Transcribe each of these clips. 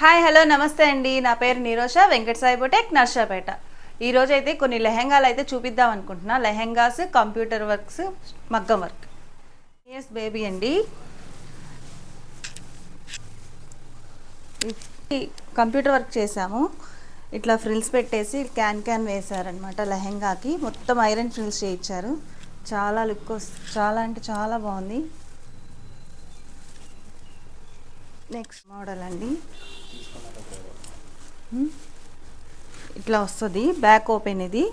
Hi hello నమస్తే అండి. నా పేరు నీరోష వెంకట సాయి నర్షాపేట నర్సాపేట. అయితే కొన్ని లెహెంగాలు అయితే చూపిద్దాం అనుకుంటున్నా. లెహెంగాస్ కంప్యూటర్ వర్క్స్ మగ్గం వర్క్. ఎస్ బేబీ అండి. కంప్యూటర్ వర్క్ చేసాము ఇట్లా ఫ్రిల్స్ పెట్టేసి క్యాన్ క్యాన్ వేశారనమాట లెహెంగాకి. మొత్తం ఐరన్ ఫ్రిల్స్ చేయించారు. చాలా లుక్ వస్తుంది చాలా అంటే చాలా బాగుంది. నెక్స్ట్ మోడల్ అండి. హ్మ్. ఇట్లా వస్తుంది బ్యాక్ ఓపెన్ ఇది.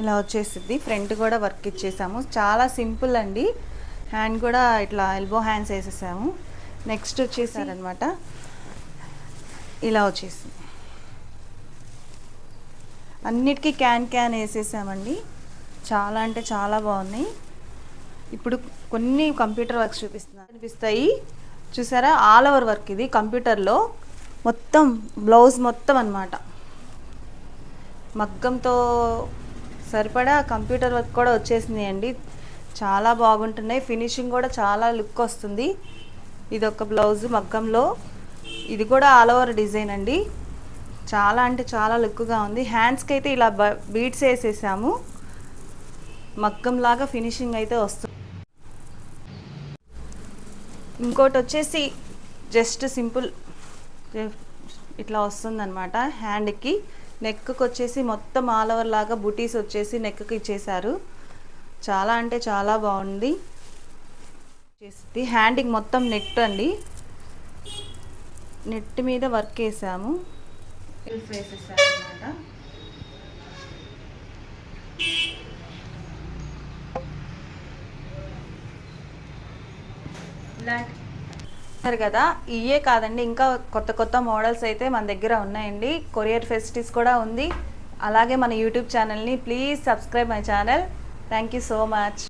ఇలా వచ్చేసింది ఫ్రంట్ కూడా వర్క్ ఇచ్చేసాము. చాలా సింపుల్ అండి. హ్యాండ్ కూడా ఇట్లా ఎల్బో హ్యాండ్స్ వేసేసాము. నెక్స్ట్ వచ్చేసారనమాట ఇలా వచ్చేసింది. అన్నిటికీ క్యాన్ క్యాన్ వేసేసామండి. చాలా అంటే చాలా బాగున్నాయి. ఇప్పుడు కొన్ని కంప్యూటర్ వర్క్స్ చూపిస్తున్నాను కనిపిస్తాయి చూసారా? ఆల్ ఓవర్ వర్క్ ఇది. కంప్యూటర్లో మొత్తం బ్లౌజ్ మొత్తం అన్నమాట. మగ్గంతో సరిపడా కంప్యూటర్ వర్క్ కూడా వచ్చేసింది అండి చాలా బాగుంటున్నాయి. ఫినిషింగ్ కూడా చాలా లుక్ వస్తుంది. ఇది ఒక బ్లౌజ్ మగ్గంలో. ఇది కూడా ఆల్ ఓవర్ డిజైన్ అండి. చాలా అంటే చాలా లుక్గా ఉంది. హ్యాండ్స్కి అయితే ఇలా బీడ్స్ వేసేసాము. మగ్గం లాగా ఫినిషింగ్ అయితే వస్తుంది ఇంకోటి వచ్చేసి జస్ట్ సింపుల్ ఇట్లా వస్తుందన్నమాట. హ్యాండ్కి. నెక్కి వచ్చేసి మొత్తం ఆల్ ఓవర్ లాగా బుటీస్ వచ్చేసి నెక్కి ఇచ్చేసారు చాలా అంటే చాలా బాగుంది. చేసి హ్యాండ్కి మొత్తం నెట్ అండి. నెట్ మీద వర్క్ వేసాము వేసేసాము అనమాట సరే కదా ఇవే కాదండి ఇంకా కొత్త కొత్త మోడల్స్ అయితే మన దగ్గర ఉన్నాయండి. కొరియర్ ఫెసిలిటీస్ కూడా ఉంది. అలాగే మన యూట్యూబ్ ఛానల్ని please subscribe my channel. Thank you so much.